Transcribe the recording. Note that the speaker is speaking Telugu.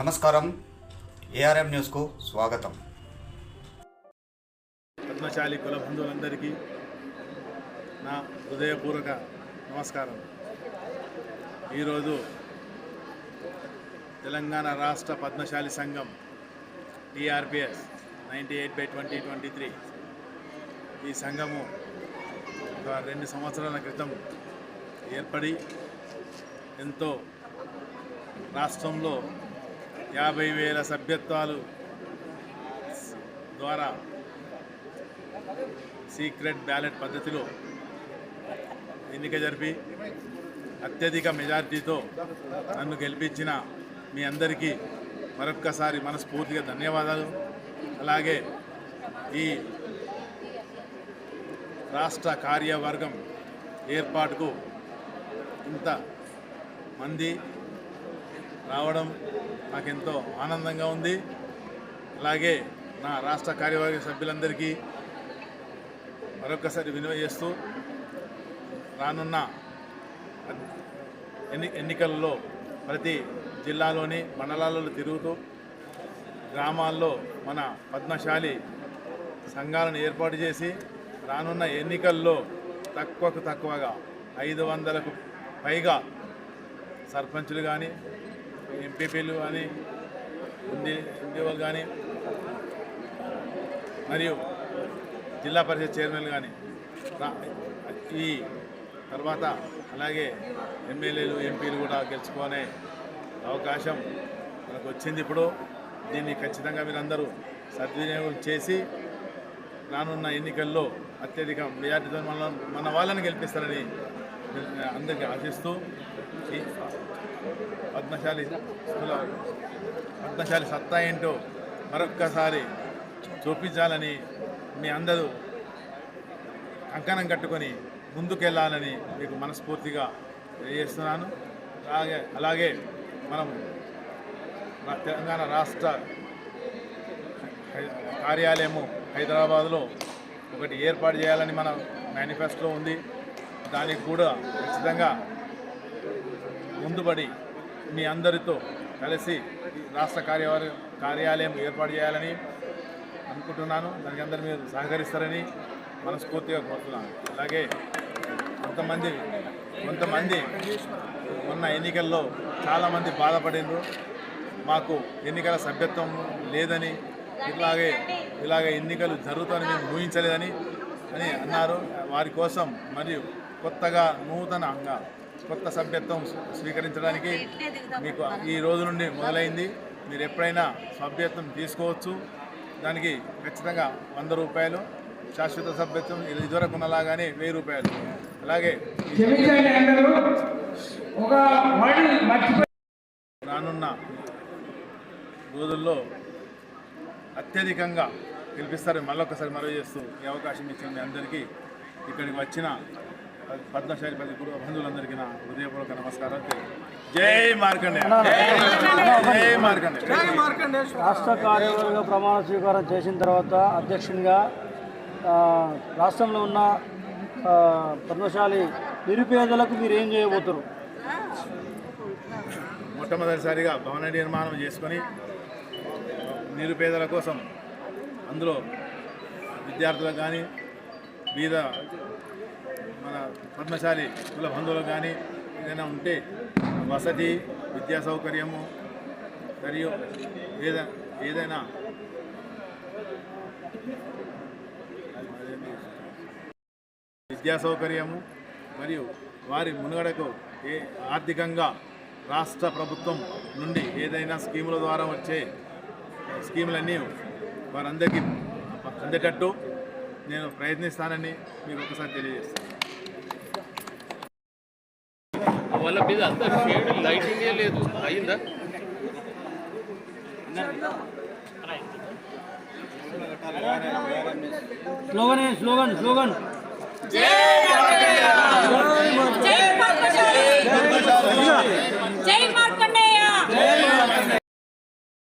నమస్కారం. ఏఆర్ఎం న్యూస్కు స్వాగతం. పద్మశాలి కుల బంధువులందరికీ నా హృదయపూర్వక నమస్కారం. ఈరోజు తెలంగాణ రాష్ట్ర పద్మశాలి సంఘం TRPS ninety eight by twenty twenty three ఈ సంఘము ఒక రెండు సంవత్సరాల క్రితం ఏర్పడి ఎంతో రాష్ట్రంలో యాభై వేల సభ్యత్వాలు ద్వారా సీక్రెట్ బ్యాలెట్ పద్ధతిలో ఎన్నిక జరిపి అత్యధిక మెజారిటీతో నన్ను గెలిపించిన మీ అందరికీ మరొక్కసారి మనస్ఫూర్తిగా ధన్యవాదాలు. అలాగే ఈ రాష్ట్ర కార్యవర్గం ఏర్పాటుకు ఇంత మంది రావడం నాకెంతో ఆనందంగా ఉంది. అలాగే నా రాష్ట్ర కార్యవర్గ సభ్యులందరికీ మరొకసారి వినియోగ చేస్తూ రానున్న ఎన్ని ఎన్నికల్లో ప్రతి జిల్లాలోని మండలాలలో తిరుగుతూ గ్రామాల్లో మన పద్మశాలి సంఘాలను ఏర్పాటు చేసి రానున్న ఎన్నికల్లో తక్కువకు తక్కువగా ఐదు వందలకు పైగా సర్పంచులు కానీ ఎంపీపీలు కానీ ఉంది ఉండేవాళ్ళు కానీ మరియు జిల్లా పరిషత్ చైర్మన్లు కానీ ఈ తర్వాత అలాగే ఎమ్మెల్యేలు ఎంపీలు కూడా గెలుచుకునే అవకాశం మనకు వచ్చింది ఇప్పుడు. దీన్ని ఖచ్చితంగా మీరందరూ సద్వినియోగం చేసి రానున్న ఎన్నికల్లో అత్యధిక మెజార్టీతో మన మన వాళ్ళని గెలిపిస్తారని అందరికీ ఆశిస్తూ ఈ పద్మశాలి పద్మశాలి సత్తా ఏంటో మరొక్కసారి చూపించాలని మీ అందరూ కంకణం కట్టుకొని ముందుకెళ్ళాలని మీకు మనస్ఫూర్తిగా తెలియజేస్తున్నాను. అలాగే అలాగే మనం మన తెలంగాణ రాష్ట్ర కార్యాలయము హైదరాబాద్లో ఒకటి ఏర్పాటు చేయాలని మన మేనిఫెస్టోలో ఉంది. దానికి కూడా ఖచ్చితంగా ముందుబడి మీ అందరితో కలిసి రాష్ట్ర కార్యవారి కార్యాలయం ఏర్పాటు చేయాలని అనుకుంటున్నాను. దానికి అందరు మీరు సహకరిస్తారని మనస్ఫూర్తిగా కోరుతున్నాను. అలాగే కొంతమంది కొంతమంది మొన్న ఎన్నికల్లో చాలామంది బాధపడిండ్రు. మాకు ఎన్నికల సభ్యత్వం లేదని ఇలాగే ఇలాగే ఎన్నికలు జరుగుతాయని మేము ఊహించలేదని అని అన్నారు. వారి కోసం మరియు కొత్తగా నూతనంగా కొత్త సభ్యత్వం స్వీకరించడానికి మీకు ఈ రోజు నుండి మొదలైంది. మీరు ఎప్పుడైనా సభ్యత్వం తీసుకోవచ్చు. దానికి ఖచ్చితంగా వంద రూపాయలు శాశ్వత సభ్యత్వం ఇదివరకు ఉన్నలాగానే వెయ్యి రూపాయలు. అలాగే క్షమించండి అందరూ ఒక వర్డ్ మర్చిపోయి రానున్న రోజుల్లో అత్యధికంగా గెలిపిస్తారని మళ్ళొకసారి మనవి చేస్తూ ఈ అవకాశం ఇచ్చిన మీ అందరికీ ఇక్కడికి వచ్చిన పద్మశాలి పది గురు బంధువులందరికీ నా హృదయపూర్వక నమస్కారం జై మార్కండే. జై మార్కండే. రాష్ట్ర కార్యవర్గ ప్రమాణ స్వీకారం చేసిన తర్వాత అధ్యక్షునిగా ఆ, రాష్ట్రంలో ఉన్న ఆ, పద్మశాలి నిరుపేదలకు మీరు ఏం చేయబోతున్నారు మొట్టమొదటిసారిగా భవన నిర్మాణం చేసుకొని నిరుపేదల కోసం అందులో విద్యార్థులకు కానీ బీద మన పద్మశాలి కుల బంధువులు కానీ ఏదైనా ఉంటే వసతి విద్యా సౌకర్యము మరియు ఏదైనా ఏదైనా విద్యా సౌకర్యము మరియు వారి మునుగడకు ఏ ఆర్థికంగా రాష్ట్ర ప్రభుత్వం నుండి ఏదైనా స్కీముల ద్వారా వచ్చే స్కీములన్నీ వారందరికీ అందేటట్టు నేను ప్రయత్నిస్తానని మీకు ఒకసారి తెలియజేస్తాను వాళ్ళ మీద అంత షేడ్ లైటింగ్ లేదు. అయిందా స్లోగన్ స్లోగన్ స్లోగన్ జై